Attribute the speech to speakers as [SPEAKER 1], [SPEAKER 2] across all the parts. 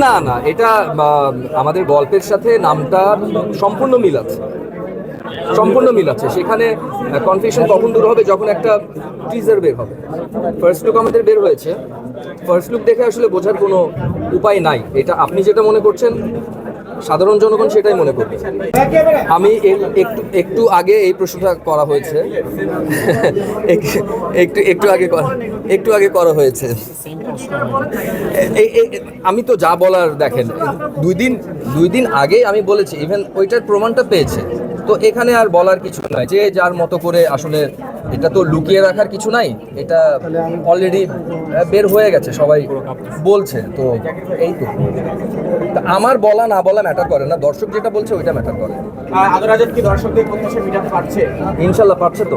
[SPEAKER 1] না না, এটা আমাদের গল্পের সাথে নামটা সম্পূর্ণ মিল আছে। সম্পূর্ণ মিল আছে। সেখানে কনফিউশন কখন দূর হবে যখন একটা টিজার বের হবে। ফার্স্ট লুক আমাদের বের হয়েছে। ফার্স্ট লুক দেখে আসলে বোঝার কোনো উপায় নাই। এটা আপনি যেটা মনে করছেন সাধারণ জনগণ সেটাই মনে করবে। আমি একটু একটু আগে এই প্রশ্নটা করা হয়েছে। এক- একটু একটু আগে করা- একটু আগে করা হয়েছে। আমি তো যা বলার দেখেন, দুই দিন দুই দিন আগে আমি বলেছি ইভেন ওইটার প্রমাণটা পেয়েছে। তো এখানে আর বলার কিছু নাই, যে যার মতো করে আসলে এটা তো লুকিয়ে রাখার কিছু নাই এটা অলরেডি বের হয়ে গেছে সবাই বলছে তো এই তো। আমার বলা না বলা ম্যাটার করে না দর্শক যেটা বলছে ওইটা ম্যাটার করে।
[SPEAKER 2] আহ, কি দর্শকদের প্রত্যাশা মেটাতে পারছে?
[SPEAKER 1] ইনশাল্লাহ পারছে তো।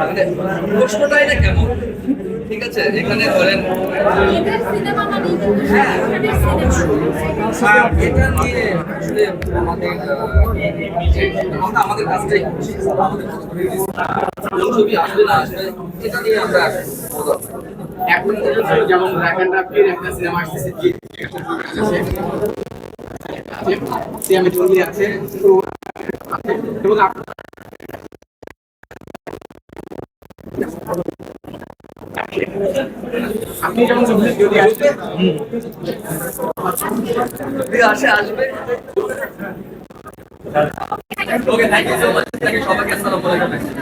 [SPEAKER 2] মানে
[SPEAKER 1] প্রশ্নটাই না কেমন? ঠিক আছে এখানে ধরেন
[SPEAKER 3] মানে
[SPEAKER 1] এটা নিয়ে আসলে আমাদের আমরা আমাদের কাজটাই করছি। ছবি আসবে না আসবে এটা নিয়ে আমরা
[SPEAKER 2] এখন যেমন রাখান রাফির একটা সিনেমা আসতেছে কি আমি চলে আছে এবং আপনি আসবে
[SPEAKER 1] আসে আসবে okay thank you so much সবাইকে